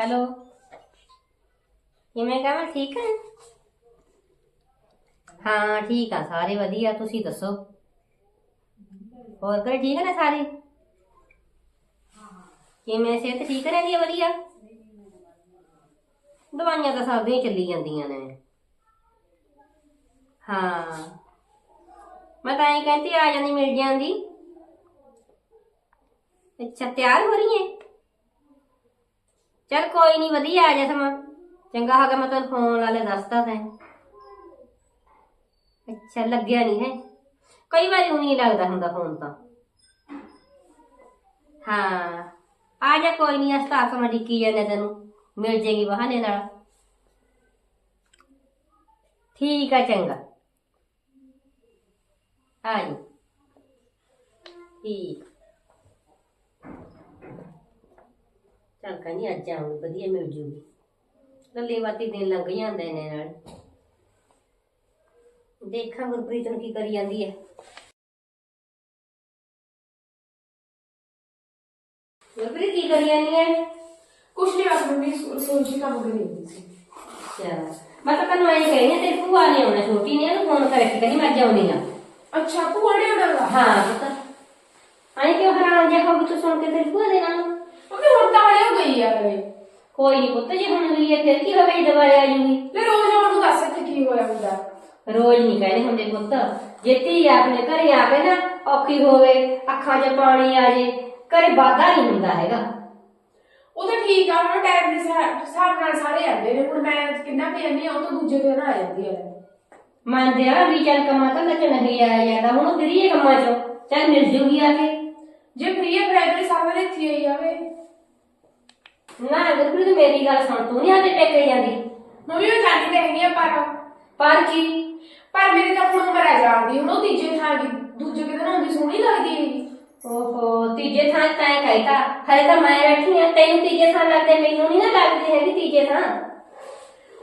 Hello. ਕਿਵੇਂ ਕਹਾਂ ਠੀਕ ਹੈ ਹਾਂ, ਠੀਕ ਆ। ਸਾਰੇ ਵਧੀਆ, ਤੁਸੀਂ ਦੱਸੋ? ਹੋਰ ਘਰੇ ਠੀਕ ਨੇ ਸਾਰੇ? ਕਿਵੇਂ? ਸਿਹਤ ਠੀਕ ਰਹਿੰਦੀ ਹੈ ਵਧੀਆ? ਦਵਾਈਆਂ ਤਾਂ ਸਭ ਦੀਆਂ ਚੱਲੀ ਜਾਂਦੀਆਂ ਨੇ। ਹਾਂ। ਮੈਂ ਤਾਂ ਇਹ ਕਹਿੰਦੀ ਆ ਜਾਂਦੀ ਮਿਲ ਜਾਂਦੀ। ਅੱਛਾ, ਤਿਆਰ ਹੋ ਰਹੀ ਹੈ ਚਲ ਕੋਈ ਨਹੀਂ ਵਧੀਆ ਆ ਜਾ ਸਮਾਂ। ਚੰਗਾ ਹੋ ਗਿਆ, ਮੈਂ ਤੈਨੂੰ ਫੋਨ ਲਾ ਲਿਆ, ਦੱਸਤਾ ਤੈਂ। ਅੱਛਾ, ਲੱਗਿਆ ਨਹੀਂ ਹੈ। ਕਈ ਵਾਰੀ ਉਹੀ ਲੱਗਦਾ ਹੁੰਦਾ ਫੋਨ ਤਾਂ। ਹਾਂ। ਆ ਜਾ, ਕੋਈ ਨਹੀਂ ਅਸਤਾ ਸਮਾਂ ਡਿੱਕੀ ਜਾਂਦੇ ਤੈਨੂੰ। ਮਿਲ ਜੇਗੀ ਬਹਾਨੇ ਨਾਲ। ਠੀਕ ਆ, ਚੰਗਾ। ਆ ਜੀ। ਠੀਕ। ਚੱਲ ਕਹਿੰਦੀ ਅੱਜ ਆਉਂ ਵਧੀਆ ਮਿਲ ਜੂਗੀ। ਲੱਲੇ ਵਾਤੀ ਦਿਨ ਲੰਘ ਜਾਂਦੇ ਨੇ ਨਾਲ। ਦੇਖਾਂ ਗੁਰਪ੍ਰੀਤ ਨੂੰ ਕੀ ਕਰੀ ਜਾਂਦੀ ਹੈ ਗੁਰਪ੍ਰੀਤ ਕੀ ਕਰੀ ਜਾਂਦੀ ਹੈ ਕੁਛ ਨਹੀਂ ਬਸ ਮੰਮੀ ਸੋਚੀ ਕੰਮ ਕਰੀ ਜਾਂਦੀ ਸੀ। ਮੈਂ ਤਾਂ ਤੈਨੂੰ ਐਂ ਕਹੀ ਨਾ ਤੇਰੀ ਭੂਆ ਨੇ ਆਉਣਾ ਛੋਟੀ ਨੇ ਉਹਨੂੰ ਫੋਨ ਕਰਕੇ ਕਹਿੰਦੀ ਮੈਂ ਅੱਜ ਆਉਣੀ ਆ। ਅੱਛਾ ਭੂਆ ਨੇ ਉਹਨਾਂ ਹਾਂ ਪੁੱਤ। ਐਂ ਕਿਉਂ ਹੈਰਾਨ ਜਿਹਾ ਹੋ ਤੂੰ ਸੁਣ ਕੇ ਤੇਰੀ ਭੂਆ ਦੇ ਨਾਲ? ਮੰਮੀ ਹੁਣ ਤਾਂ ਹਲੇ ਹੋ ਗਈ ਆ ਵੇ ਕੋਈ ਨਹੀਂ ਪੁੱਤ ਜੇ ਹੁਣ ਗਈ ਹੈ ਫਿਰ ਕੀ ਹੋਵੇ ਜੇ ਦੁਬਾਰਾ ਆ ਜੂਗੀ। ਲੈ ਰੋਜ਼ ਆਉਣ ਨੂੰ ਦੱਸ ਇੱਥੇ ਕੀ ਹੋਇਆ ਹੁੰਦਾ। ਰੋਜ਼ ਨਹੀਂ ਕਹਿੰਦੇ ਹੁੰਦੇ ਪੁੱਤ। ਜੇ ਧੀ ਆਪਣੇ ਘਰੇ ਆ ਕੇ ਨਾ ਔਖੀ ਹੋਵੇ ਅੱਖਾਂ 'ਚ ਪਾਣੀ ਆ ਜੇ ਘਰੇ ਵਾਧਾ ਨਹੀਂ ਹੁੰਦਾ ਹੈਗਾ। ਉਹ ਤਾਂ ਠੀਕ ਆ ਹੁਣ ਟਾਈਮ ਦੇ ਹਿਸਾਬ ਹਿਸਾਬ ਨਾਲ ਸਾਰੇ ਆਉਂਦੇ ਨੇ। ਹੁਣ ਮੈਂ ਕਿੰਨਾ ਕੁ ਜਾਂਦੀ ਆ ਉਹ ਤਾਂ ਦੂਜੇ ਦਿਨ ਆ ਜਾਂਦੀ ਆ। ਮੰਨਦੇ ਆ ਵੀ ਚੱਲ ਕੰਮਾਂ ਤਾਂ ਚ ਨਹੀਂ ਆਇਆ ਜਾਂਦਾ। ਹੁਣ ਉਹ ਫਰੀ ਹੈ ਕੰਮਾਂ 'ਚੋਂ। ਚੱਲ ਮਿਲ ਜੂਗੀ ਆ ਕੇ। ਜੇ ਫ੍ਰੀ ਹੈ ਪ੍ਰਾਇਮਰੀ ਸਾਰੇ ਇੱਥੇ ਹੀ ਆਵੇ ਨਾ ਗੁਰਪ੍ਰੀਤ ਮੇਰੀ ਗੱਲ ਸੁਣ ਤੂੰ ਨਹੀਂ ਆਦੇ ਟੇਕੇ ਜਾਂਦੀ। ਮੰਮੀ ਮੈਂ ਜਾਣੀ ਤਾਂ ਹੈਗੀ ਆ ਪਰ। ਪਰ ਕੀ? ਪਰ ਮੇਰੀ ਤਾਂ ਹੁਣ ਉਮਰ ਆ ਜਾਂਦੀ ਹੁਣ ਉਹ ਤੀਜੇ ਥਾਂ ਦੀ ਦੂਜੇ ਕਿਤੇ ਨਾ ਹੁੰਦੀ ਸੋਹਣੀ ਲੱਗਦੀ ਹੈਗੀ। ਓਹੋ ਤੀਜੇ ਥਾਂ ਤੈਂ ਕਹਿਤਾ ਹਰੇ ਤਾਂ ਮੈਂ ਬੈਠੀ ਆ ਤੈਨੂੰ ਤੀਜੇ ਥਾਂ ਲੱਗਦੇ ਮੈਨੂੰ ਨਹੀਂ ਨਾ ਲੱਗਦੀ ਹੈਗੀ ਤੀਜੇ ਥਾਂ।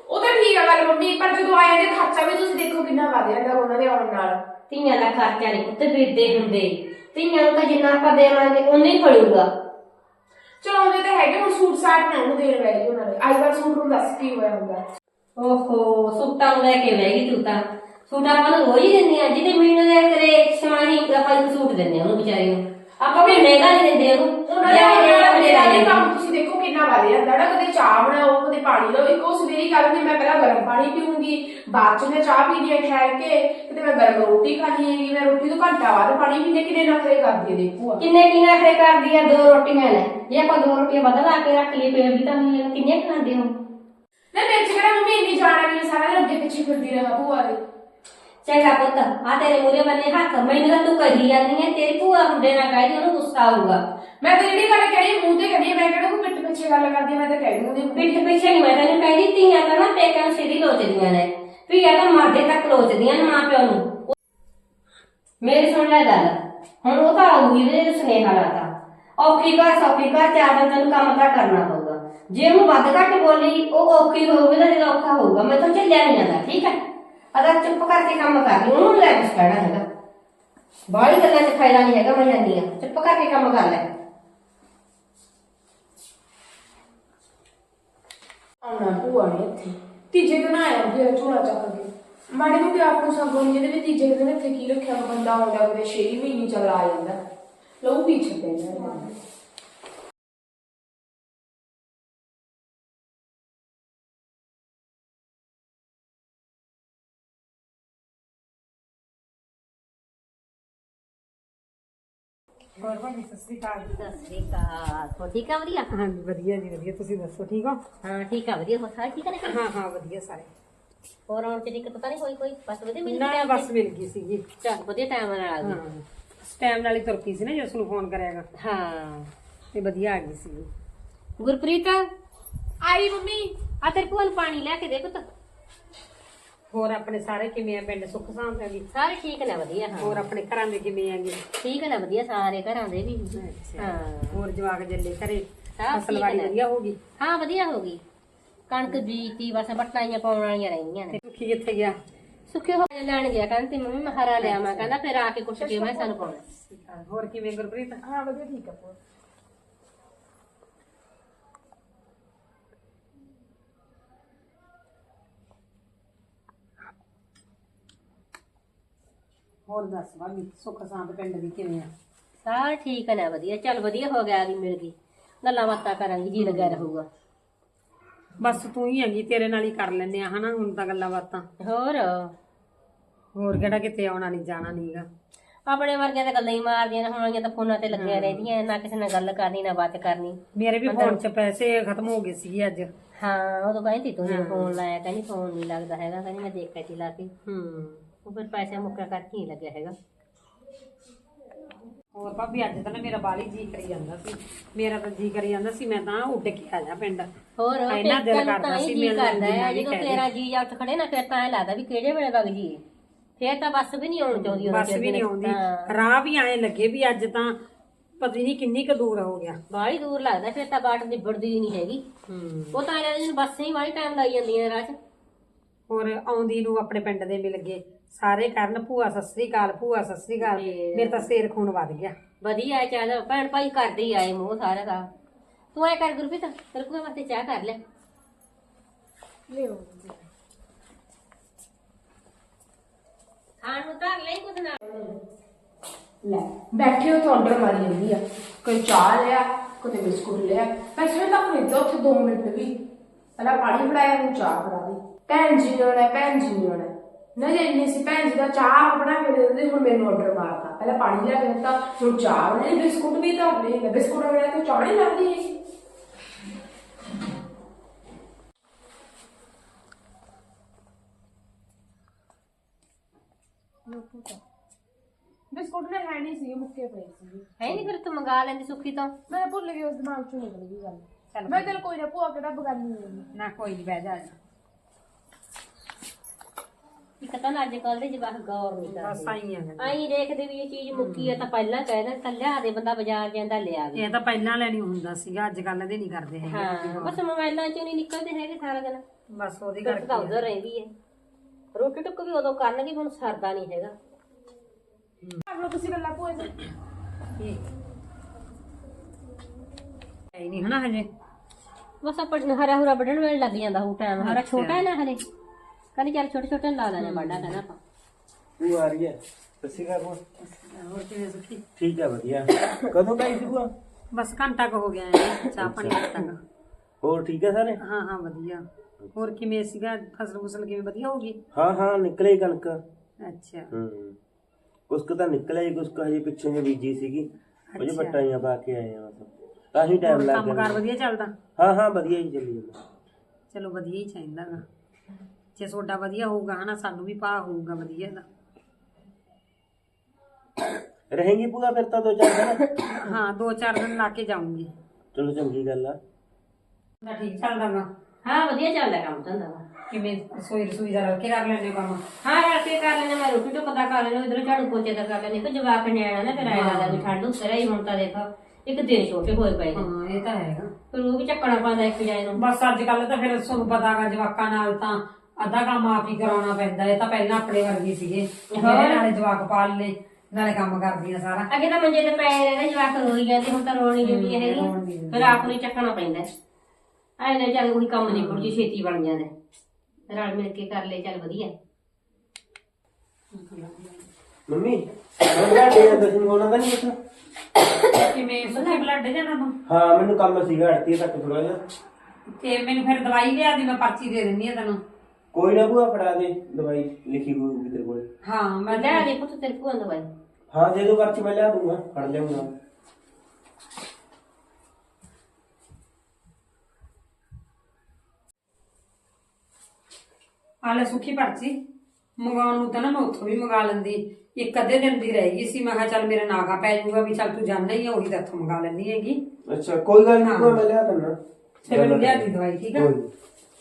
ਉਹ ਤਾਂ ਠੀਕ ਆ ਗੱਲ ਮੰਮੀ ਪਰ ਜਦੋਂ ਆਏ ਨੇ ਖਰਚਾ ਵੀ ਤੁਸੀਂ ਦੇਖੋ ਕਿੰਨਾ ਵਧ ਜਾਂਦਾ ਉਹਨਾਂ ਦੇ ਆਉਣ ਨਾਲ। ਧੀਆਂ ਦਾ ਖਰਚਾ ਨਹੀਂ ਪੁੱਤ ਵੀਰਦੇ ਹੁੰਦੇ। ਧੀਆਂ ਨੂੰ ਤਾਂ ਜਿੰਨਾ ਆਪਾਂ ਦੇਵਾਂਗੇ ਉਨੇ ਹੀ ਫੜੂਗਾ ਚਲੋ ਉਹਦੇ ਹੈਗੇ, ਹੁਣ ਸੂਟ ਸਾਟ ਨਾ ਉਹਨੂੰ ਦੇਣ ਵਾਲੀ ਉਹਨਾਂ ਦੇ। ਅੱਜ ਕੱਲ੍ਹ ਸੂਟ ਨੂੰ ਦੱਸ ਕੀ ਹੋਇਆ ਹੁੰਦਾ। ਓਹੋ, ਸੂਟਾਂ ਨੂੰ ਲੈ ਕੇ ਬਹਿ ਗਈ ਤੂੰ ਤਾਂ। ਸੂਟ ਆਪਾਂ ਨੂੰ ਰੋਜ਼ ਹੀ ਦਿੰਦੇ ਆ, ਜਿਹਦੇ ਮਹੀਨੇ ਦੇ ਕਰੇ ਸਮਾਨੀ ਆਪਾਂ ਨੂੰ ਸੂਟ ਦਿੰਦੇ ਆ ਉਹਨੂੰ ਵਿਚਾਰੇ ਨੂੰ। ਆਪਾਂ ਵੀ ਮਹਿੰਗਾ ਨਹੀਂ ਦਿੰਦੇ ਉਹਨੂੰ। ਉਹਨਾਂ ਦੇ ਮੇਰੇ ਰਾਜੇ ਕੰਮ ਤੁਸੀਂ ਦੇਖੋ ਕਿੰਨਾ ਵਧ ਜਾਂਦਾ ਨਾ ਕਦੇ ਚਾਹ ਬਣਾਓ ਕਦੇ ਪਾਣੀ ਲਓ। ਇੱਕ ਉਸ ਮੇਰੀ ਗੱਲ ਨਹੀਂ ਮੈਂ ਪਹਿਲਾਂ ਗਰਮ ਪਾਣੀ ਪੀਉਂਗੀ ਬਾਅਦ ਚ ਮੈਂ ਚਾਹ ਪੀਣੀ ਹੈ ਠਹਿਰ ਕੇ ਕਿਤੇ ਮੈਂ ਗਰਮ ਰੋਟੀ ਖਾਣੀ ਹੈਗੀ ਮੈਂ ਰੋਟੀ ਤੋਂ ਘੰਟਾ ਬਾਅਦ ਪਾਣੀ ਪੀਂਦੇ ਕਿੰਨੇ ਨਖਰੇ ਕਰਦੀ ਹੈ ਦੇਖੋ ਆ। ਕਿੰਨੇ ਕਿੰਨਾ ਖੇ ਕਰਦੀ ਆ ਦੋ ਰੋਟੀਆਂ ਨੇ ਜੇ ਆਪਾਂ ਦੋ ਰੋਟੀਆਂ ਬਦਲਾ ਕੇ ਰੱਖ ਲਈ ਫੇਰ ਵੀ ਤਾਂ ਮੈਨੂੰ ਕਿੰਨੇ ਖਾਂਦੇ ਹੋ? ਨਾ ਮੇਰੇ ਚ ਕਿਹੜਾ ਮੰਮੀ ਇੰਨੀ ਜਾਣਾ ਨਹੀਂ ਸਾਰਾ ਦਿਨ ਅੱਗੇ ਪਿੱਛੇ ਫਿਰਦੀ ਰਹਾ ਭੂਆ ਦੇ। ਚੰਗਾ ਪੁੱਤ ਆ ਤੇਰੇ ਮੂਰੇ ਬੰਨੇ ਹੱਥ ਮੈਨੂੰ ਤਾਂ ਤੂੰ ਕਹੀ ਜਾਂਦੀ ਹੈ ਤੇਰੀ ਭੂਆ ਹੁੰਦੇ ਨਾ ਕਹਿਦੀ ਉਹਨੂੰ ਗੁੱਸਾ ਆਊਗਾ। ਮੈਂ ਤਾਂ ਜਿਹੜੀ ਗੱਲ ਕਹੀ ਮੂੰਹ ਤੇ ਕਹੀ ਮੈਂ ਕਿਹੜਾ ਕੋਈ ਪਿੱਠ ਪਿੱਛੇ ਗੱਲ ਕਰਦੀ ਮੈਂ ਤਾਂ ਕਹਿ ਦੂੰਗੀ ਪਿੱਠ ਪਿੱਛੇ ਨਹੀਂ ਮੈਂ ਤੈਨੂੰ ਕਹਿੰਦੀ ਧੀਆਂ ਤਾਂ ਨਾ ਪੇਕਾਂ ਨੂੰ ਸਿੱਧੀ ਲੋਚਦੀਆਂ ਨੇ ਧੀਆਂ ਤਾਂ ਮਾਦੇ ਤੱਕ ਲੋਚਦੀਆਂ ਨੇ ਮਾਂ ਪਿਓ ਨੂੰ। ਮੇਰੀ ਸੁਣ ਲੈ ਗੱਲ ਹੁਣ ਉਹ ਤਾਂ ਆਊਗੀ ਇਹਦੇ ਸੁਨੇਹਾ ਲਾਤਾ। ਔਖੀ ਘਰ ਸੌਖੀ ਘਰ ਚਾਰ ਦਿਨ ਤੈਨੂੰ ਕੰਮ ਤਾਂ ਕਰਨਾ ਪਊਗਾ। ਜੇ ਉਹਨੂੰ ਵੱਧ ਘੱਟ ਬੋਲੀ ਉਹ ਔਖੀ ਹੋਊਗੀ ਤਾਂ ਜਿਹੜਾ ਔਖਾ ਹੋਊਗਾ ਮੈਂ ਤਾਂ ਚੱਲਿਆ ਨਹੀਂ ਜਾਂਦਾ ਠੀਕ ਹੈ? ਅਗਰ ਚੁੱਪ ਕਰਕੇ ਕੰਮ ਕਰ ਲਈ ਉਹਨੂੰ ਲੈ ਕੁਛ ਕਹਿਣਾ ਹੈਗਾ। ਬਾਹਲੀ ਗੱਲਾਂ 'ਚ ਫਾਇਦਾ ਨਹੀਂ ਹੈਗਾ, ਮੈਂ ਜਾਂਦੀ ਆ ਚੁੱਪ ਕਰਕੇ ਕੰਮ ਕਰ ਲੈ। ਆਉਣਾ ਭੂਆ ਨੇ ਇੱਥੇ। ਤੀਜੇ ਦਿਨ ਆਇਆ ਗਿਆ ਝੋਲਾ ਚੱਕ ਕੇ। ਮਾੜੀ ਨੂੰ ਆਪ ਨੂੰ ਸਭ ਨੂੰ, ਜਿਹਦੇ ਵੀ ਤੀਜੇ ਦਿਨ ਇੱਥੇ ਕੀ ਰੱਖਿਆ ਬੰਦਾ ਆਉਂਦਾ ਉਹਦੇ 6 ਮਹੀਨੇ ਚੱਲ ਆ ਜਾਂਦਾ। ਲਹੂ ਪਿੱਛੇ ਪੈਂਦਾ ਹੋਰ ਭਾਜੀ ਸਤਿ ਸ੍ਰੀ ਅਕਾਲ। ਸਤਿ ਸ੍ਰੀ ਅਕਾਲ। ਹੋ ਠੀਕ ਆ ਵਧੀਆ? ਹਾਂਜੀ ਵਧੀਆ ਜੀ ਵਧੀਆ। ਤੁਸੀਂ ਦੱਸੋ ਠੀਕ ਹੋ? ਹਾਂ ਠੀਕ ਆ ਵਧੀਆ। ਹੋ ਸਾਰੇ ਠੀਕ ਆ ਨੇ? ਹਾਂ ਹਾਂ ਵਧੀਆ ਸਾਰੇ। ਹੋਰ ਆਉਣ ਚ ਦਿੱਕਤ ਤਾਂ ਨਹੀਂ ਹੋਈ ਕੋਈ? ਬਸ ਵਧੀਆ ਮਿਲ ਨਾ ਗਿਆ ਬਸ ਮਿਲ ਗਈ ਸੀਗੀ। ਚੱਲ ਵਧੀਆ ਟਾਈਮ ਨਾਲ ਆ ਗਈ। ਹਾਂ ਟਾਈਮ ਨਾਲ ਹੀ ਤੁਰ ਪਈ ਸੀ ਨਾ ਜਸ ਨੂੰ ਫੋਨ ਕਰਿਆਗਾ। ਹਾਂ। ਤੇ ਵਧੀਆ ਆ ਗਈ ਸੀ ਗੁਰਪ੍ਰੀਤ? ਆਈ ਮੰਮੀ ਆ ਤੇਰੇ ਨੂੰ ਪਾਣੀ ਲੈ ਕੇ ਦੇ ਪੁੱਤ। ਹੋਰ ਆਪਣੇ ਸਾਰੇ ਕਿਵੇਂ ਆ ਪਿੰਡ ਸੁੱਖ ਸਾਂਦ ਆ ਜੀ ਸਾਰੇ ਠੀਕ ਨੇ ਵਧੀਆ। ਹਾਂ। ਹੋਰ ਆਪਣੇ ਘਰਾਂ ਦੇ ਕਿਵੇਂ ਆਗੇ ਠੀਕ ਨੇ ਵਧੀਆ ਸਾਰੇ ਘਰਾਂ ਦੇ ਵੀ। ਹਾਂ। ਹੋਰ ਜਵਾਕ ਜੱਲੇ ਘਰੇ? ਫਸਲ ਠੀਕ ਨੇ। ਵਧੀਆ ਹੋ ਗਈ? ਹਾਂ ਵਧੀਆ ਹੋ ਗਈ। ਕਣਕ ਬੀਜਤੀ ਬਸ ਬਟਾਈਆਂ ਪਾਉਣ ਵਾਲੀਆਂ ਰਹਿੰਦੀਆਂ ਨੇ। ਸੁੱਖੀ ਕਿੱਥੇ ਗਿਆ? ਸੁੱਕੇ ਹੋ ਲੈਣ ਗਿਆ ਕਹਿੰਦੇ ਮੰਮੀ ਮੈਂ ਹਰਾ ਲਿਆ ਮੈਂ ਕਹਿੰਦਾ ਫਿਰ ਆ ਕੇ ਕੁਛ ਕੇ ਮੈਂ ਸਾਨੂੰ ਪਾਉਣਾ। ਹੋਰ ਕਿਵੇਂ ਗੁਰਪ੍ਰੀਤ? ਹਾਂ ਵਧੀਆ ਠੀਕ ਆ ਹੋਰ ਦੱਸ ਭਾਬੀ ਸੁੱਖ ਸਾਂਦ ਪਿੰਡ ਦੀ ਕਿਵੇਂ ਆ? ਸਾਰ ਠੀਕ ਹੈ ਵਧੀਆ ਚੱਲ ਵਧੀਆ ਹੋ ਗਿਆ ਆ ਗਈ ਮਿਲ ਗਈ। ਗੱਲਾਂ ਬਾਤਾਂ ਕਰਾਂਗੇ ਜੀ ਲੱਗਿਆ ਰਹੂਗਾ। ਬਸ ਤੂੰ ਹੀ ਹੈਗੀ ਤੇਰੇ ਨਾਲ ਹੀ ਕਰ ਲੈਨੇ ਆ ਹਨਾ ਹੁਣ ਤਾਂ ਗੱਲਾਂ ਬਾਤਾਂ। ਹੋਰ? ਹੋਰ ਕਿਹੜਾ ਕਿਤੇ ਆਉਣਾ ਨਹੀਂ ਜਾਣਾ ਨਹੀਂਗਾ ਆਪਣੇ ਵਰਗਿਆਂ ਤਾਂ ਗੱਲਾਂ ਹੀ ਮਾਰਦੀਆਂ ਨੇ ਹੁਣ ਵਾਲੀਆਂ ਤਾਂ ਫੋਨਾਂ ਤੇ ਲੱਗੀਆਂ ਰਹਿੰਦੀਆਂ ਨਾ ਕਿਸੇ ਨਾਲ ਗੱਲ ਕਰਨੀ ਨਾ ਬਾਤ ਕਰਨੀ। ਮੇਰੇ ਵੀ ਫੋਨ 'ਚ ਪੈਸੇ ਖਤਮ ਹੋ ਗਏ ਸੀਗੇ ਅੱਜ। ਹਾਂ ਉਹ ਤਾਂ ਕਹਿੰਦੀ ਤੂੰ ਫੋਨ ਲਾਇਆ ਕਹਿੰਦੀ ਫੋਨ ਨਹੀਂ ਲੱਗਦਾ ਹੈਗਾ ਕਹਿੰਦੀ ਮੈਂ ਦੇਖਿਆ ਸੀ ਲਾ ਕੇ। ਹੂੰ। ਉਹ ਫਿਰ ਪੈਸੇ ਮੁੱਕਾ ਕਰਕੇ ਹੀ ਲੱਗਿਆ ਹੈਗਾ। ਹੋਰ ਭਾਬੀ ਅੱਜ ਤਾਂ ਨਾ ਮੇਰਾ ਬਾਲੀ ਜੀ ਕਰੀ ਜਾਂਦਾ ਸੀ। ਮੇਰਾ ਤਾਂ ਜੀ ਕਰੀ ਜਾਂਦਾ ਸੀ ਮੈਂ ਤਾਂ ਉੱਡ ਕੇ ਆ ਜਾ ਪਿੰਡ। ਹੋਰ ਇੰਨਾ ਦਿਲ ਕਰਦਾ ਹੀ ਸੀ, ਮਿਲਣ ਕਰਦਾ ਦੀ ਹੈ ਨਾ ਵੀ ਜਦੋਂ। ਤੇਰਾ ਜੀ ਉੱਠ ਖੜੇ ਨਾ ਫਿਰ ਤਾਂ ਐ ਲੱਗਦਾ ਵੀ ਕਿਹੜੇ ਵੇਲੇ ਵਗ ਜੀ ਫੇਰ ਤਾਂ ਬੱਸ ਵੀ ਨਹੀਂ ਆਉਣ ਚਾਹੁੰਦੀ ਬੱਸ ਵੀ ਨਹੀਂ ਆਉਂਦੀ। ਹਾਂ। ਰਾਹ ਵੀ ਆਏ ਲੱਗੇ ਵੀ ਅੱਜ ਤਾਂ ਪਤਾ ਨਹੀਂ ਕਿੰਨੀ ਕੁ ਦੂਰ ਹੋ ਗਿਆ। ਬਾਹਲੀ ਦੂਰ ਲੱਗਦਾ ਫਿਰ ਤਾਂ ਬਾਟ ਨਿਬੜਦੀ ਨਹੀਂ ਹੈਗੀ। ਹੂੰ। ਉਹ ਤਾਂ ਇਹਨਾਂ ਨੂੰ ਬੱਸ ਹੀ ਵਾਲੀ ਟਾਈਮ ਲਾਈ ਜਾਂਦੀਆਂ ਰਾਹ 'ਚ। ਹੋਰ ਆਉਂਦੀ ਨੂੰ ਆਪਣੇ ਪਿੰਡ ਦੇ ਮਿਲ ਗਏ। ਸਾਰੇ ਕਰਨ ਭੂਆ ਸਤਿ ਸ੍ਰੀ ਅਕਾਲ ਭੂਆ ਸਤਿ ਸ੍ਰੀ ਅਕਾਲ। ਮੇਰੇ ਤਾਂ ਸਿਰ ਖੂਨ ਵੱਧ ਗਿਆ। ਵਧੀਆ ਚੱਲ ਭੈਣ ਭਾਈ ਕਰਦੇ ਹੀ ਆਏ ਮੂੰਹ ਸਾਰਾ ਦਾ ਤੂੰ ਐ ਕਰ ਗੁਰਪ੍ਰੀਤ ਤੇਰੇ ਕੋਲ ਵਾਸਤੇ ਚਾਹ ਕਰ ਲੈ। ਖਾਣ ਨੂੰ ਤਾਂ ਲੈ ਕੁਝ ਨਾ। ਲੈ ਬੈਠੇ ਮਾਰੀ ਜਾਂਦੀ ਆ। ਕੋਈ ਚਾਹ ਲਿਆ ਕੋਈ ਬਿਸਕੁਟ ਲਿਆ। ਮੈਂ ਸਵੇਰ ਤੱਕ ਨਹੀਂ ਤਾਂ ਉੱਥੇ 2 ਮਿੰਟ ਵੀ। ਪਹਿਲਾਂ ਪਾਣੀ ਫੜਾਇਆ ਨੂੰ ਚਾਹ ਫੜਾ ਦੀ। ਭੈਣ ਜੀ ਨੇ ਆਉਣਾ ਭੈਣ ਜੀ ਨੇ ਆਉਣਾ। ਨਾ ਜੇ ਇੰਨੀ ਸੀ ਭੈਣ ਜੀ ਦਾ ਚਾਹ ਬਣਾ ਕੇ ਦੇ ਦਿੰਦੇ ਹੁਣ ਮੈਨੂੰ ਆਰਡਰ ਮਾਰਤਾ। ਪਹਿਲਾਂ ਪਾਣੀ ਲਿਆ ਕੇ ਦਿੱਤਾ ਹੁਣ ਚਾਹ ਬਣਾਈ ਬਿਸਕੁਟ ਵੀ ਤਾਂ ਆਪਣੇ ਬਿਸਕੁਟ ਬਣਾ ਕੇ ਚਾਹ ਨਹੀਂ ਲੱਗਦੀ ਹੈ ਬਿਸਕੁਟ ਨੇ ਹੈ ਨਹੀਂ ਸੀ ਮੁੱਕੇ ਪਏ ਸੀ ਹੈ ਨਹੀਂ ਫਿਰ ਤੂੰ ਮੰਗਾ ਲੈਂਦੀ ਸੁੱਖੀ ਤੋਂ? ਮੈਂ ਭੁੱਲ ਗਈ ਉਸ ਦਿਮਾਗ ਚੋਂ ਨਿਕਲ ਗਈ ਗੱਲ। ਮੈਂ ਚਲ ਕੋਈ ਨਾ ਭੂਆ ਕਿਹੜਾ ਬਗਾਨੀ ਨਾ ਕੋਈ ਨਹੀਂ ਬਹਿ ਜਾ। ਇੱਕ ਤਾਂ ਨਾ ਅੱਜ ਕੱਲ ਦੇ ਜਵਾਕ ਗੌਰ ਨਹੀਂ ਬਸ ਕਰਦੇ। ਆਈ ਆ ਆਈ ਦੇਖਦੇ ਵੀ ਇਹ ਚੀਜ਼ ਮੁੱਕੀ ਹੈ ਤਾਂ ਪਹਿਲਾਂ ਕਹਿ ਦਿੰਦੇ ਤਾਂ ਲਿਆ ਦੇ ਬੰਦਾ ਬਾਜ਼ਾਰ ਜਾਂਦਾ ਲਿਆ ਦੇ। ਇਹ ਤਾਂ ਪਹਿਲਾਂ ਲੈਣੀ ਹੁੰਦਾ ਸੀਗਾ ਅੱਜ ਕੱਲ ਦੇ ਨਹੀਂ ਕਰਦੇ ਹੈਗੇ ਹਾਂ ਬਸ ਮੋਬਾਈਲਾਂ ਚੋਂ ਨਹੀਂ ਨਿਕਲਦੇ ਹੈਗੇ ਸਾਰਾ ਦਿਨ। ਬਸ ਉਹਦੀ ਫਿਰ ਕਰਕੇ ਤਾਂ ਉਧਰ ਰਹਿੰਦੀ ਹੈ। ਰੋਟੀ ਟੁੱਕ ਵੀ ਉਦੋਂ ਕਰਨਗੇ ਹੁਣ ਸਰਦਾ ਨਹੀਂ ਹੈਗਾ। ਆਪ ਲੋ ਤੁਸੀਂ ਗੱਲਾਂ ਨਹੀਂ ਹਨਾ ਹਜੇ। ਬਸ ਆਪਾਂ ਹਰਾ ਹੁਰਾ ਵੱਢਣ ਵੇਲੇ ਲੱਗ ਜਾਂਦਾ ਉਹ ਟਾਈਮ ਹਰਾ ਛੋਟਾ ਹੈ ਨਾ ਹਲੇ ਕਹਿੰਦੇ ਚੱਲ ਛੋਟੇ ਛੋਟੇ ਨੂੰ ਲਾ ਲੈਣੇ ਬਾਡਾ ਕਹਿੰਦਾ ਆਪਾਂ। ਤੂੰ ਆ ਰਹੀ ਹੈ। ਸੱਸੀ ਕਾ ਭੂਆ। ਹੋਰ ਕਿਵੇਂ ਸੁਖੀ? ਠੀਕ ਹੈ ਵਧੀਆ। ਕਦੋਂ ਗਈ ਸੀ ਭੂਆ? ਬਸ ਘੰਟਾ ਕੁ ਹੋ ਗਿਆ ਹੈ ਚਾਹ ਪਾਣੀ ਤੱਕ ਹੋਰ ਠੀਕ ਹੈ ਸਾਰੇ? ਹਾਂ ਹਾਂ ਵਧੀਆ। ਹੋਰ ਕਿਵੇਂ ਸੀਗਾ? ਫਸਲ ਫਸਲ ਕਿਵੇਂ ਵਧੀਆ ਹੋ ਗਈ ਹਾਂ ਹਾਂ ਨਿਕਲੇ ਕਣਕ। ਅੱਛਾ। ਹੂੰ। ਕੁਛ ਕੁ ਤਾਂ ਨਿਕਲਿਆ ਹੀ ਕੁਛ ਕੁ ਹਜੇ ਪਿੱਛੇ ਜੇ ਬੀਜੀ ਸੀਗੀ। ਉਹ ਜੇ ਅੱਛਾ। ਪਟਾਈਆਂ ਪਾ ਕੇ ਆਏ ਆ ਬਸ। ਤਾਂ ਹੀ ਟਾਈਮ ਲੱਗ ਕੰਮਕਾਰ ਗਿਆ ਵਧੀਆ ਚੱਲਦਾ? ਹਾਂ ਹਾਂ ਵਧੀਆ ਹੀ ਚੱਲੀ ਜਾਂਦਾ। ਚਲੋ ਵਧੀਆ ਹੀ ਚਾਹੀਦਾ ਗਾ ਜੇ ਤੁਹਾਡਾ ਵਧੀਆ ਹੋਊਗਾ ਹਨਾ ਸਾਨੂੰ ਵੀ ਪਾ ਹੋਊਗਾ ਵਧੀਆ ਦਾ ਰਹੇਗੀ ਭੂਆ ਫਿਰ ਤਾਂ ਦੋ ਚਾਰ ਦਿਨ? ਹਾਂ ਦੋ ਚਾਰ ਦਿਨ ਲਾ ਕੇ ਜਾਊਂਗੀ। ਚਲੋ ਚੰਗੀ ਗੱਲ ਆ। ਤਾਂ ਠੀਕ ਚੱਲਦਾ ਗਾ ਹਾਂ ਵਧੀਆ ਚੱਲਦਾ ਕੰਮ ਧੰਦਾ ਵਾ। ਕਿਵੇਂ? ਰਸੋਈ ਰਸੋਈ ਦਾ ਰਲ ਕੇ ਕਰ ਲੈਣੇ ਕੰਮ? ਹਾਂ ਰਲ ਕੇ ਕਰ ਲੈਣੇ ਮੈਂ ਰੋਟੀ ਟੁੱਕ ਦਾ ਕਰ ਲੈਣੇ ਇਧਰ ਝਾੜੂ ਪੋਚੇ ਦਾ ਕਰ ਲੈਣੇ ਕਿ ਜਵਾਕ ਨਿਆਣਾ ਨਾ ਫਿਰ ਆਇਆ ਲੱਗਦਾ ਵੀ ਠੰਡ ਉੱਤਰ ਆਈ ਹੁਣ ਤਾਂ ਦੇਖੋ ਇੱਕ ਦਿਨ ਛੋਟੇ ਹੋਏ ਪਏ ਨੇ। ਹਾਂ ਇਹ ਤਾਂ ਹੈਗਾ। ਫਿਰ ਉਹ ਵੀ ਚੱਕਣਾ ਪੈਂਦਾ ਇੱਕ ਜਾਏ ਨੂੰ। ਬਸ ਅੱਜ ਕੱਲ ਤਾਂ ਫਿਰ ਤੁਹਾਨੂੰ ਪਤਾ ਗਾ ਜਵਾਕਾਂ ਨਾਲ ਤਾਂ ਅੱਧਾ ਕੰਮ ਆਪ ਹੀ ਕਰਾਉਣਾ ਪੈਂਦਾ ਇਹ ਤਾਂ ਪਹਿਲਾਂ ਆਪਣੇ ਵਰਗੇ ਸੀਗੇ। ਜਿਹੜੇ ਨਾਲੇ ਜਵਾਕ ਪਾਲ ਲਏ ਨਾਲੇ ਕੰਮ ਕਰਦੀਆਂ ਸਾਰਾ। ਅੱਗੇ ਤਾਂ ਮੰਜੇ ਤੇ ਪਏ ਰਹਿੰਦੇ ਜਵਾਕ ਰੋਈ ਜਾਂਦੇ ਹੁਣ ਤਾਂ ਰੋਣੀ ਜੁੜੀ ਰੋਣ ਹੈਗੀ। ਨੀ ਦਿੰਦੇ। ਫਿਰ ਆਪ ਨੂੰ ਹੀ ਚੱਕਣਾ ਪੈਂਦਾ ਐ ਨੇ ਚੱਲ ਕੋਈ ਕੰਮ ਨਹੀਂ ਕੁੜੀ ਛੇਤੀ ਬਣ ਜਾਂਦਾ। ਰਲ ਮਿਲ ਕੇ ਕਰ ਲੈ ਚੱਲ ਵਧੀਆ। ਮੰਮੀ ਮੈਂ ਤੁਹਾਡੇ ਅੰਦਰ ਸੀ ਉਹਨਾਂ ਦਾ ਨਹੀਂ ਪਤਾ ਕਿਵੇਂ ਸੁੱਕੇ ਬਲੱਡ ਜਾਣਾ ਤੂੰ ਹਾਂ ਮੈਨੂੰ ਕੰਮ ਸੀਗਾ ਹੜਤੀ ਤੱਕ ਥੋੜਾ ਜਿਹਾ। ਤੇ ਮੈਨੂੰ ਫਿਰ ਦਵਾਈ ਲਿਆ ਦੀ ਮੈਂ ਪਰਚੀ ਦੇ ਦਿੰਦੀ ਆ ਤੈਨੂੰ। ਕੋਈ ਨਾ ਭੂਆ ਫੜਾ ਦੇ ਦਵਾਈ ਲਿਖੀ ਹੋਈ ਹੋਊਗੀ ਤੇਰੇ ਕੋਲ। ਹਾਂ ਮੈਂ ਲੈ ਦੇ ਪੁੱਤ ਤੇਰੇ ਭੂਆ ਦਵਾਈ। ਹਾਂ ਦੇ ਦੋ ਪਰਚੀ ਮੈਂ ਲਿਆ ਦੂੰਗਾ ਫੜ ਲਿਆਉਂਗਾ ਆਲੇ ਸੁੱਕੀ ਪਰਚੀ। ਮੰਗਾਉਣ ਨੂੰ ਤਾਂ ਨਾ ਮੈਂ ਉੱਥੋਂ ਵੀ ਮੰਗਾ ਲੈਂਦੀ। ਇੱਕ ਅੱਧੇ ਦਿਨ ਦੀ ਰਹਿ ਗਈ ਸੀ ਮੈਂ ਕਿਹਾ ਚੱਲ ਮੇਰਾ ਨਾਗਾ ਪੈ ਜਾਊਗਾ ਵੀ ਚੱਲ ਤੂੰ ਜਾਣਾ ਹੀ ਆ ਉਹੀ ਤਾਂ ਉੱਥੋਂ ਮੰਗਾ ਲੈਂਦੀ ਹੈਗੀ। ਅੱਛਾ ਕੋਈ ਗੱਲ ਨਹੀਂ ਭੂਆ ਮੈਂ ਲਿਆ ਦਿੰਦਾ। ਤੇ ਮੈਨੂੰ ਲਿਆ ਦੀ ਦਵਾਈ ਠੀਕ ਆ? ਕੋਈ ਨੀ।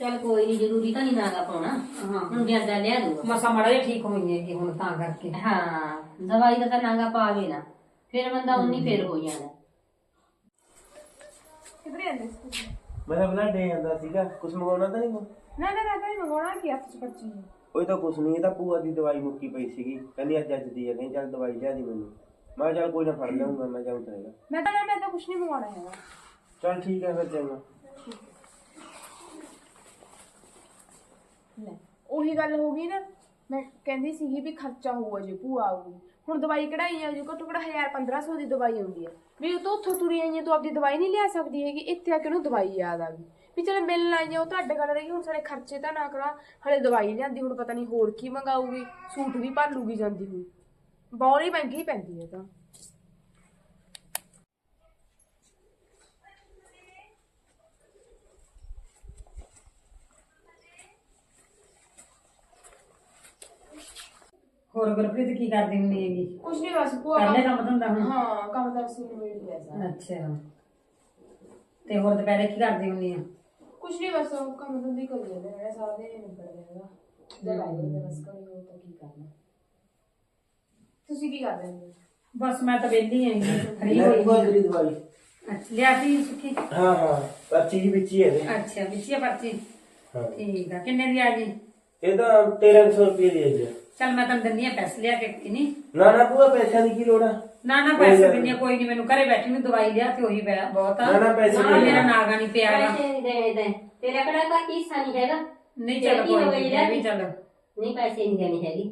ਚੱਲ ਕੋਈ ਨਹੀਂ ਜ਼ਰੂਰੀ ਤਾਂ ਨਹੀਂ ਨਾਗਾ ਪਾਉਣਾ। ਹਾਂ। ਹੁਣ ਜਾਂਦਾ ਲਿਆ ਦੂੰਗਾ। ਮਸਾ ਮੜਾ ਜਿਹਾ ਠੀਕ ਹੋਈ ਹੈਗੀ ਹੁਣ ਤਾਂ ਕਰਕੇ। ਹਾਂ ਦਵਾਈ ਦਾ ਤਾਂ ਨਾਗਾ ਪਾਵੇ ਨਾ ਫਿਰ ਬੰਦਾ ਉਨੀ ਫੇਰ ਹੋ ਜਾਂਦਾ। ਕਿਧਰੇ ਜਾਂਦੇ ਸੀ ਮੈਂ ਤਾਂ ਬਣਾ ਡੇ ਜਾਂਦਾ ਸੀਗਾ ਕੁਛ ਮੰਗਾਉਣਾ ਤਾਂ ਨਹੀਂ ਕੋ ਨਾ ਨਾ ਨਾ ਤਾਂ ਨਹੀਂ ਮੰਗਾਉਣਾ ਕਿ ਆਪਸ ਬੱਚੀ ਨੂੰ ਉਹ ਤਾਂ ਕੁਛ ਨਹੀਂ ਇਹ ਤਾਂ ਭੂਆ ਦੀ ਦਵਾਈ ਮੁੱਕੀ ਪਈ ਸੀਗੀ। ਕਹਿੰਦੀ ਅੱਜ ਅੱਜ ਦੀ ਹੈ ਨਹੀਂ ਚੱਲ ਦਵਾਈ ਲਿਆ ਦੀ ਮੈਨੂੰ। ਮੈਂ ਕਿਹਾ ਚੱਲ ਕੋਈ ਨਾ ਫੜ ਲਿਆਉਂਗਾ ਮੈਂ ਜਾਉਂ ਤੇਰਾ ਮੈਂ ਤਾਂ ਮੈਂ ਤਾਂ ਕੁਝ ਨਹੀਂ ਮੰਗਾਉਣਾ ਹੈਗਾ। ਚੱਲ ਠੀਕ ਹੈ ਫਿਰ ਚੰਗਾ। ਲੈ, ਉਹੀ ਗੱਲ ਹੋ ਗਈ ਨਾ, ਮੈਂ ਕਹਿੰਦੀ ਸੀਗੀ ਵੀ ਖਰਚਾ ਹੋਊਗਾ ਜੇ ਭੂਆ ਆਊਗੀ। ਹੁਣ ਦਵਾਈ ਕਢਾਈ ਆ, ਜੇ ਘੱਟੋ ਘੱਟ 1000 1500 ਦੀ ਦਵਾਈ ਆਉਂਦੀ ਹੈ ਵੀ ਉਹ ਤੋਂ ਉੱਥੋਂ ਤੁਰੀ ਆਈਆਂ ਤੂੰ ਆਪਦੀ ਦਵਾਈ ਨਹੀਂ ਲਿਆ ਸਕਦੀ ਹੈਗੀ, ਇੱਥੇ ਆ ਕੇ ਉਹਨੂੰ ਦਵਾਈ ਯਾਦ ਆ ਗਈ। ਵੀ ਚਲ ਮਿਲਣ ਆਈ ਆਈਆਂ ਉਹ ਤੁਹਾਡੇ ਗੱਲ ਰਹੀ, ਹੁਣ ਸਾਡੇ ਖਰਚੇ ਤਾਂ ਨਾ ਕਰਾ, ਹਲੇ ਦਵਾਈ ਲਿਆਂਦੀ ਹੁਣ ਪਤਾ ਨਹੀਂ ਹੋਰ ਕੀ ਮੰਗਾਊਗੀ, ਸੂਟ ਵੀ ਭਾਲੂਗੀ ਜਾਂਦੀ ਹੋਈ। ਬਹੁਤ ਹੀ ਮਹਿੰਗੀ ਪੈਂਦੀ ਹੈ ਤਾਂ। ਹੋਰ ਗੁਰਪ੍ਰੀਤ ਕੀ ਕਰਦੀ ਹੁੰਦੀ ਹੈਗੀ? ਕੁਛ ਨਹੀਂ ਬਸ ਭੂਆ ਕਰਨੇ ਕੰਮ ਧੰਦਾ ਹੁਣ? ਹਾਂ ਕੰਮ ਦਾ ਸੀ ਨਿਬੇੜ ਲਿਆ ਸਾਰਾ। ਅੱਛਾ। ਤੇ ਹੋਰ ਦੁਪਹਿਰੇ ਕੀ ਕਰਦੀ ਹੁੰਦੀ ਆ? ਕੁਛ ਨਹੀਂ ਬਸ ਉਹ ਕੰਮ ਤਾਂ ਦੀ ਕਰੀ ਜਾਂਦੇ ਨੇ ਸਾਰਾ ਦਿਨ ਨਿਬੜ ਜਾਏਗਾ ਜਦ ਆਈ ਜਾਂਦੇ ਬਸ ਕਰੀ ਹੋ ਤਾਂ ਕੀ ਕਰਨਾ। ਤੁਸੀਂ ਕੀ ਕਰਦੇ ਹੋ? ਬਸ ਮੈਂ ਤਾਂ ਵਿਹਲੀ ਹੈਗੀ ਫਰੀ ਲੈ ਹੋਈ ਭੂਆ ਸੀ। ਤੇਰੀ ਦਵਾਈ। ਅੱਛਾ ਲਿਆਤੀ ਸੁੱਕੀ? ਹਾਂ ਹਾਂ ਪਰਚੀ ਦੀ ਵਿੱਚ ਹੀ ਹੈ ਇਹਦੇ। ਅੱਛਾ ਵਿੱਚ ਹੀ ਆ ਪਰਚੀ? ਹਾਂ। ਠੀਕ ਆ ਕਿੰਨੇ ਦੀ ਆ ਗਈ? ਇਹ ਤਾਂ 1300 ਰੁਪਏ ਦੀ ਹੈ ਜੀ ਚੱਲ ਮੈਂ ਤੁਹਾਨੂੰ ਦਿੰਦੀ ਆ ਪੈਸੇ ਲਿਆ ਕੇ ਕੋਈ ਨਹੀਂ? ਨਾ ਨਾ ਭੂਆ ਪੈਸਿਆਂ ਦੀ ਕੀ ਲੋੜ ਆ? ਨਾ ਨਾ ਕੋਈ ਪੈਸੇ ਦਿੰਦੀ ਆ ਕੋਈ ਨਹੀਂ ਮੈਨੂੰ ਘਰੇ ਬੈਠੀ ਨੂੰ ਦਵਾਈ ਲਿਆ ਤੇ ਉਹੀ ਪਿਆ ਬਹੁਤ ਆ। ਨਾ, ਨਾ, ਪੈਸੇ ਨਾ, ਨਹੀਂ ਮੇਰਾ। ਨਾਗਾ ਨਹੀਂ ਪਿਆ। ਪੈਸੇ ਨਹੀਂ ਦੇਣੇ ਤੇ ਤੇਰਾ ਕਿਹੜਾ ਘਰ ਕੀ ਹਿੱਸਾ ਨਹੀਂ ਹੈਗਾ। ਨਹੀਂ ਚੱਲ ਕੋਈ ਨਹੀਂ ਲਿਆ ਵੀ ਚੱਲ। ਨਹੀਂ ਪੈਸੇ ਨਹੀਂ ਦੇਣੀ ਹੈਗੀ।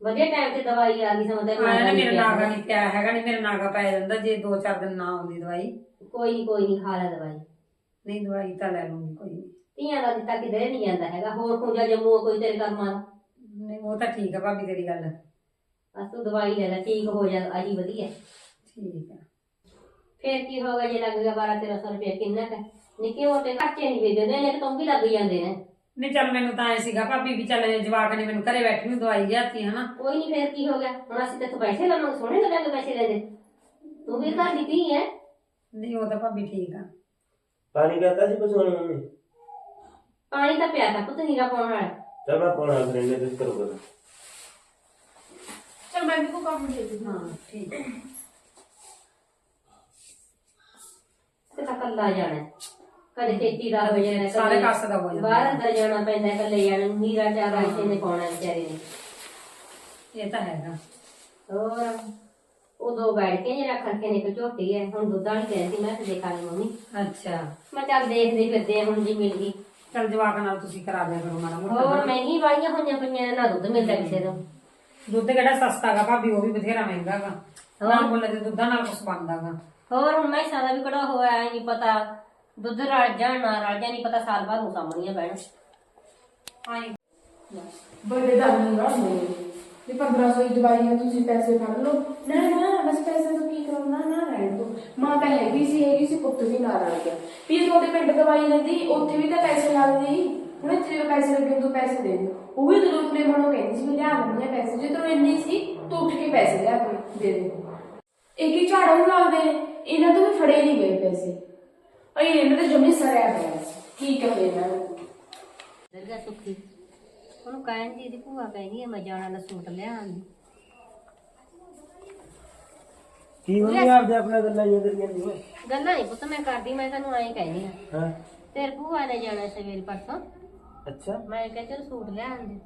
ਵਧੀਆ ਟਾਈਮ ਤੇ ਦਵਾਈ ਆ ਗਈ ਸਮਝਦਾ ਆਇਆ ਨਾ ਮੇਰਾ ਨਾਗਾ ਨਹੀਂ ਪਿਆ ਹੈਗਾ ਨਹੀਂ ਮੇਰਾ ਨਾਗਾ ਪੈ ਜਾਂਦਾ ਜੇ 2-4 ਦਿਨ ਨਾ ਆਉਂਦੀ ਦਵਾਈ। ਕੋਈ ਨਹੀਂ ਕੋਈ ਨਹੀਂ ਖਾ ਲੈ ਦਵਾਈ। ਨਹੀਂ ਦਵਾਈ ਤਾਂ ਲੈ ਲੂੰਗੀ ਕੋਈ ਨਹੀਂ ਧੀਆਂ ਦਾ ਦਿੱਤਾ ਕਿਧਰੇ ਨਹੀਂ ਜਾਂਦਾ ਹੈਗਾ। ਹੋਰ ਖੁੰਜਾ ਜੰਮੂ ਕੋਈ ਤੇਰੇ ਕਰਮਾਂ ਦਾ ਨਹੀਂ ਉਹ ਤਾਂ ਠੀਕ ਆ ਭਾਬੀ ਤੇਰੀ ਗੱਲ। ਬਸ ਤੂੰ ਦਵਾਈ ਲੈ ਲੈ ਠੀਕ ਹੋ ਜਾ ਆਹੀ ਵਧੀਆ। ਠੀਕ ਆ। ਫੇਰ ਕੀ ਹੋਗਾ ਜੇ ਲੱਗ ਗਿਆ 12 1300 ਰੁਪਏ ਕਿੰਨਾ ਕੁ? ਨਿੱਕੇ ਮੋਟੇ ਖਰਚੇ ਨਹੀਂ ਵੇਚਦੇ ਨੇ ਤਾਂ ਵੀ ਲੱਗ ਜਾਂਦੇ ਨੇ ਨਹੀਂ ਚੱਲ ਮੈਨੂੰ ਤਾਂ ਐ ਸੀਗਾ ਭਾਬੀ ਵੀ ਚੱਲ ਜਵਾਕ ਨੇ ਮੈਨੂੰ ਘਰੇ ਬੈਠੀ ਨੂੰ ਦਵਾਈ ਲਿਆਤੀ ਹਨਾ? ਕੋਈ ਨਹੀਂ ਫੇਰ ਕੀ ਹੋ ਗਿਆ? ਹੁਣ ਅਸੀਂ ਤੇਥੋਂ ਪੈਸੇ ਲਵਾਂਗੇ ਸੋਹਣੇ ਲੱਗਾਂਗੇ ਪੈਸੇ ਲੈ ਦੇ ਤੂੰ ਵੀ ਘਰ ਦੀ ਧੀ ਹੈ ਨਹੀਂ ਉਹ ਤਾਂ ਭਾਬੀ ਠੀਕ ਆ। ਪਾਣੀ ਕਹਤਾ ਸੀ ਪਸੋਣ ਮੰਮੀ ਪਾਣੀ ਤਾਂ ਪਿਆ ਤਾਂ ਪੁੱਤ ਨੀਰਾ ਪਾਉਣ ਵਾਲਾ। ਚਲ ਮੈਂ ਪਾਉਣਾ ਫਿਰ ਇਹਨੇ ਤੁਸੀਂ ਕਰੋ ਗੱਲ ਚਲ ਮੈਂ ਵੀ ਕੋ ਕੰਮ ਦੇ ਦੂੰ ਹਾਂ ਠੀਕ ਆ। ਤੇ ਤਾਂ ਕੱਲਾ ਜਾਣਾ ਹੈ। ਕਦੇ ਖੇਤੀ ਦਾ ਹੋ ਜਾਣਾ ਸਾਰੇ ਕਾਸੇ ਦਾ ਹੋ ਜਾਂਦਾ। ਬਾਹਰ ਅੰਦਰ ਜਾਣਾ ਪੈਂਦਾ ਹੈ, ਇਕੱਲੇ ਜਾਣਾ ਨੂੰ। ਨੀਰਾ ਚਾਰਾ ਇਸੇ ਨੇ ਪਾਉਣਾ ਵਿਚਾਰੇ ਨੇ ਇਹ ਤਾਂ ਹੈਗਾ ਹੋਰ ਉਦੋਂ ਬੈਠ ਕੇ ਜਿਹੜਾ ਖਰਕੇ ਨੇ ਇੱਕ ਝੋਟੀ ਹੈ ਹੁਣ ਦੁੱਧ ਵਾਲੀ ਕਹਿੰਦੀ ਮੈਂ ਤੇ ਦੇਖਾ ਲਈ ਮੰਮੀ ਅੱਛਾ ਮੈਂ ਚੱਲ ਦੇਖਦੇ ਫਿਰਦੇ ਆ ਹੁਣ ਜੀ ਮਿਲ ਗਈ ਚੱਲ ਜਵਾਕ ਨਾਲ ਤੁਸੀਂ ਕਰਾ ਦਿਆ ਕਰੋ ਮਾੜਾ ਮੋਟਾ। ਹੋਰ ਮਹਿੰਗੀ ਵਾਲੀਆਂ ਹੋਈਆਂ ਪਈਆਂ ਨੇ, ਦੁੱਧ ਮਿਲਦਾ ਕਿਸੇ ਤੋਂ। ਦੁੱਧ ਕਿਹੜਾ ਸਸਤਾ ਗਾ ਭਾਬੀ ਉਹ ਵੀ ਬਥੇਰਾ ਮਹਿੰਗਾ ਗਾ। ਨਾ ਮੁੱਲ ਦੇ ਦੁੱਧਾਂ ਨਾਲ ਕੁਛ ਬਣਦਾ ਗਾ। ਹੋਰ ਹੁਣ ਮੈਂ ਦਾ ਵੀ ਕੜਾ ਹੋਇਆ ਐ ਨਹੀਂ ਪਤਾ। ਦੁੱਧ ਰਲ ਜਾਣ ਨਾ ਰਲ ਜਾ ਨਹੀਂ ਪਤਾ ਸਾਲ ਬਾਅਦ ਨੂੰ ਸਾਹਮਣੀਆਂ ਪੈਣ। ਆਈ। ਬੜੇ ਦਾ ਨਾ। ਮੇਰੇ ਵੀ 1500 ਦੀ ਦਵਾਈ ਹੈ, ਤੁਸੀਂ ਪੈਸੇ ਫੜ ਲਓ। ਨਾ ਨਾ, ਬਸ ਪੈਸੇ ਤੋਂ ਕੀ ਕਰਨਾ ਨਾ ਰਹਿਣ ਦੋ ਮਾਂ ਤਾਂ ਹੈਗੀ ਸੀ ਹੈਗੀ ਸੀ, ਪੁੱਤ ਵੀ ਨਾਲ ਆ ਗਿਆ। ਵੀ ਇਹ ਤੁਹਾਡੇ ਪਿੰਡ ਦਵਾਈ ਲੈਂਦੀ ਉੱਥੇ ਵੀ ਤਾਂ ਪੈਸੇ ਲੱਗਦੇ ਹੀ ਹੁਣ ਇੱਥੇ ਵੀ ਪੈਸੇ ਲੱਗੇ ਤੂੰ ਪੈਸੇ ਦੇ ਦੇ ਉਹ ਵੀ ਜ਼ਰੂਰ ਨੇ ਮਨੋਂ ਕਹਿੰਦੀ ਸੀ, ਮੈਂ ਲਿਆ ਦਿੰਦੀ ਆ ਪੈਸੇ। ਜੇ ਤੈਨੂੰ ਇੰਨੇ ਸੀ, ਤੂੰ ਉੱਠ ਕੇ ਪੈਸੇ ਲਿਆ ਕੇ ਦੇ ਦੇ। ਇੱਕ ਹੀ ਝਾੜੂ ਨੂੰ ਲੱਗਦੇ ਨੇ ਇਹਨਾਂ ਤੋਂ ਵੀ ਫੜੇ ਨਹੀਂ ਗਏ ਪੈਸੇ। ਅਈ ਇਹਨਾਂ ਤੇ ਜਮੀ ਸਰਿਆ ਪਿਆ ਕੀ ਕਹੇ ਇਹਨਾਂ ਨੂੰ? ਦਰਗਾ ਸੁੱਖੀ। ਉਹਨੂੰ ਕਹਿਣ ਦੀ ਦੀ ਭੂਆ ਕਹਿੰਦੀ ਹੈ ਮੈਂ ਜਾਣਾ ਦਾ ਸੂਟ ਲਿਆ ਆਂਦੀ ਕੀ ਮੰਮੀ ਆਪਦੇ ਆਪਣਾ ਗੱਲਾਂ ਹੀ ਕਰੀ ਜਾਂਦੀ ਓਏ ਗੱਲਾਂ ਨਹੀਂ ਪੁੱਤ ਮੈਂ ਕਰਦੀ ਮੈਂ ਤੁਹਾਨੂੰ ਐਂ ਕਹਿੰਦੀ ਹਾਂ। ਤੇਰੇ ਭੂਆ ਨੇ ਜਾਣਾ ਸਵੇਰ ਪਰਸੋਂ। ਅੱਛਾ। ਮੈਂ ਕਿਹਾ ਚਲ ਸੂਟ ਲਿਆ ਆਂਦੀ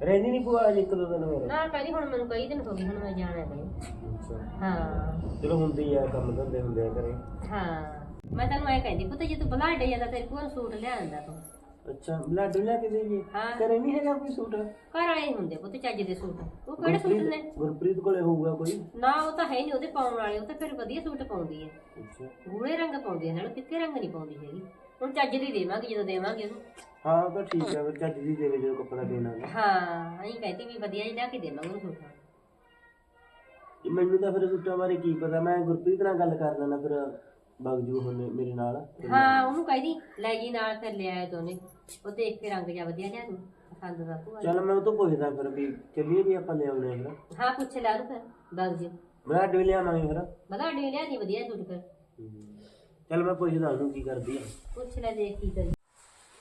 ਰਹਿੰਦੀ ਨਹੀਂ ਭੂਆ ਅਜੇ ਇੱਕ ਦੋ ਦਿਨ ਹੋਰ? ਨਾ ਕਹਿੰਦੀ ਹੁਣ ਮੈਨੂੰ ਕਈ ਦਿਨ ਹੋ ਗਏ ਹੁਣ ਮੈਂ ਜਾਣਾ ਹੈ ਅੱਛਾ। ਹਾਂ। ਚਲੋ ਹੁੰਦੀ ਆ ਕੰਮ ਧੰਦੇ ਹੁੰਦੇ ਆ ਘਰੇ। ਹਾਂ। ਮੈਂ ਤੈਨੂੰ ਐਂ ਕਹਿੰਦੀ ਪੁੱਤ ਜੇ ਤੂੰ ਬਲਾਡੇ ਜਾਂਦਾ ਤੇਰੇ ਨੂੰ ਸੂਟ ਲਿਆ ਆਂਦਾ ਤੂੰ। ਅੱਛਾ ਲਾਡੂ ਲਿਆ ਕੇ ਦੇਈਏ? ਹਾਂ। ਘਰੇ ਨਹੀਂ ਹੈਗਾ ਕੋਈ ਸੂਟ? ਘਰ ਵਾਲੇ ਹੀ ਹੁੰਦੇ ਪੁੱਤ ਚੱਜ ਦੇ ਸੂਟ। ਉਹ ਕਿਹੜੇ ਸੂਟ ਨੇ ਗੁਰਪ੍ਰੀਤ ਕੋਲੇ ਹੋਊਗਾ ਕੋਈ? ਨਾ ਉਹ ਤਾਂ ਹੈ ਨਹੀਂ ਉਹਦੇ ਪਾਉਣ ਵਾਲੇ ਉਹ ਤਾਂ ਫਿਰ ਵਧੀਆ ਸੂਟ ਪਾਉਂਦੀ ਹੈ। ਅੱਛਾ। ਗੂੜੇ ਰੰਗ ਪਾਉਂਦੀ ਹੈ ਨਾਲ ਫਿੱਕੇ ਰੰਗ ਨਹੀਂ ਪਾਉਂਦੀ ਹੈਗੀ। ਹੁਣ ਚੱਜ ਦੀ ਦੇਵਾਂਗੇ ਜਦੋਂ ਦੇਵਾਂਗੇ ਉਹਨੂੰ। ਹਾਂ ਉਹ ਤਾਂ ਠੀਕ ਆ ਫਿਰ ਚੱਜ ਦੀ ਦੇਵੇ ਜਦੋਂ ਕੱਪੜਾ ਦੇਣਾ ਗਾ। ਹਾਂ ਅਸੀਂ ਕਹਿੰਦੀ ਵੀ ਵਧੀਆ ਜਿਹਾ ਕੇ ਦੇਵਾਂਗੇ ਉਹਨੂੰ ਸੂਟ। ਇਹ ਮੈਨੂੰ ਤਾਂ ਫਿਰ ਸੂਟਾਂ ਬਾਰੇ ਕੀ ਪਤਾ? ਮੈਂ ਗੁਰਪ੍ਰੀਤ ਨਾਲ ਗੱਲ ਕਰ ਲੈਣਾ ਫਿਰ ਬਗਜੂ ਹੁੰਨੇ ਮੇਰੇ ਨਾਲ। ਹਾਂ ਉਹਨੂੰ ਕਹਿੰਦੀ ਲੈ ਜੀ ਨਾਲ ਫਿਰ ਲੈ ਆਏ ਦੋਨੇ ਉਹ ਦੇਖ ਕੇ ਰੰਗ ਜਿਹਾ ਵਧੀਆ ਲਿਆ ਤੂੰ ਪਸੰਦ ਦਾ ਭੂਆ ਚੱਲ ਮੈਂ ਉਹ ਤੋਂ ਪੁੱਛਦਾ ਫਿਰ ਵੀ ਚੱਲੀਏ ਵੀ ਆਪਾਂ ਲੈ ਆਉਣੇ ਆ ਫਿਰ। ਹਾਂ ਪੁੱਛ ਲੈ ਫਿਰ ਦੱਸ ਦਿਓ। ਮੈਂ ਅੱਡ ਲਿਆਵਾਂਗੇ ਫਿਰ। ਬਲਾ ਡੇ ਲਿਆ ਨਹੀਂ ਵਧੀਆ ਸੂਟ ਫਿਰ। ਚੱਲ ਮੈਂ ਪੁੱਛਦਾ ਉਹਨੂੰ ਕੀ ਕਰਦੀ ਆ। ਪੁੱਛ ਲੈ ਦੇਖ ਕੀ ਕਰੀ।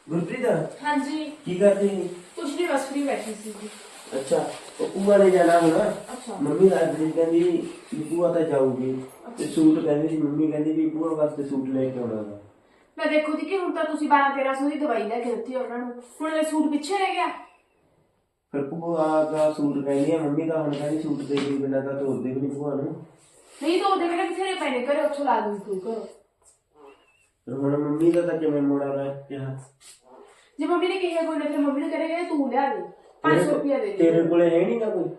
ਗੁਰਪ੍ਰੀਤ ਹਾਂਜੀ। ਕੀ ਕਰਦੀ? ਕੁਛ ਨਹੀਂ ਬਸ ਫਰੀ ਬੈਠੀ ਸੀ ਅੱਛਾ ਉਹ ਪੂਆ ਨੇ ਜਾਣਾ ਹੁਣ। ਅੱਛਾ। ਮੰਮੀ ਰਾਜਵੀਰ ਕਹਿੰਦੀ ਵੀ ਪੂਆ ਤਾਂ ਜਾਊਗੀ। ਤੇ ਸੂਟ ਕਹਿੰਦੀ ਸੀ ਮੰਮੀ ਕਹਿੰਦੀ ਵੀ ਪੂਆ ਵਾਸਤੇ ਸੂਟ ਲੈ ਕੇ ਆਉਣਾ ਵਾ। ਮੈਂ ਦੇਖੋ ਦੀ ਕਿ ਹੁਣ ਤਾਂ ਤੁਸੀਂ 12 1300 ਦੀ ਦਵਾਈ ਲੈ ਕੇ ਦਿੱਤੀ ਉਹਨਾਂ ਨੂੰ। ਹੁਣ ਇਹ ਸੂਟ ਪਿੱਛੇ ਰਹਿ ਗਿਆ। ਫਿਰ ਪੂਆ ਦਾ ਸੂਟ ਕਹਿੰਦੀ ਆ ਮੰਮੀ ਦਾ ਹੁਣ ਕਹਿੰਦੀ ਸੂਟ ਦੇ ਕੇ ਬਿਨਾਂ ਤਾਂ ਤੋਰਦੇ ਵੀ ਨਹੀਂ ਨੂੰ। ਨਹੀਂ ਤਾਂ ਉਹਦੇ ਕਿਹੜੇ ਬਥੇਰੇ ਪੈਣੇ ਕਰੇ ਉੱਥੋਂ ਲਾ ਦੂੰ ਤੂੰ ਕਰੋ ਫਿਰ ਹੁਣ ਮੰਮੀ ਦਾ ਤਾਂ ਕਿਵੇਂ ਮੋੜਾ ਰਹਿ ਕਿਹਾ ਜੇ ਮੰਮੀ ਨੇ ਕਿਹਾ ਕੋਈ ਨਾ ਫਿਰ ਮੰਮੀ ਨੇ ਕਰੇਗਾ ਤੂੰ ਲਿਆ ਦੇ 500 ਰੁਪਏ ਦੇ ਦੇ। ਤੇਰੇ ਕੋਲੇ ਹੈ ਨਹੀਂ ਨਾ ਕੋਈ?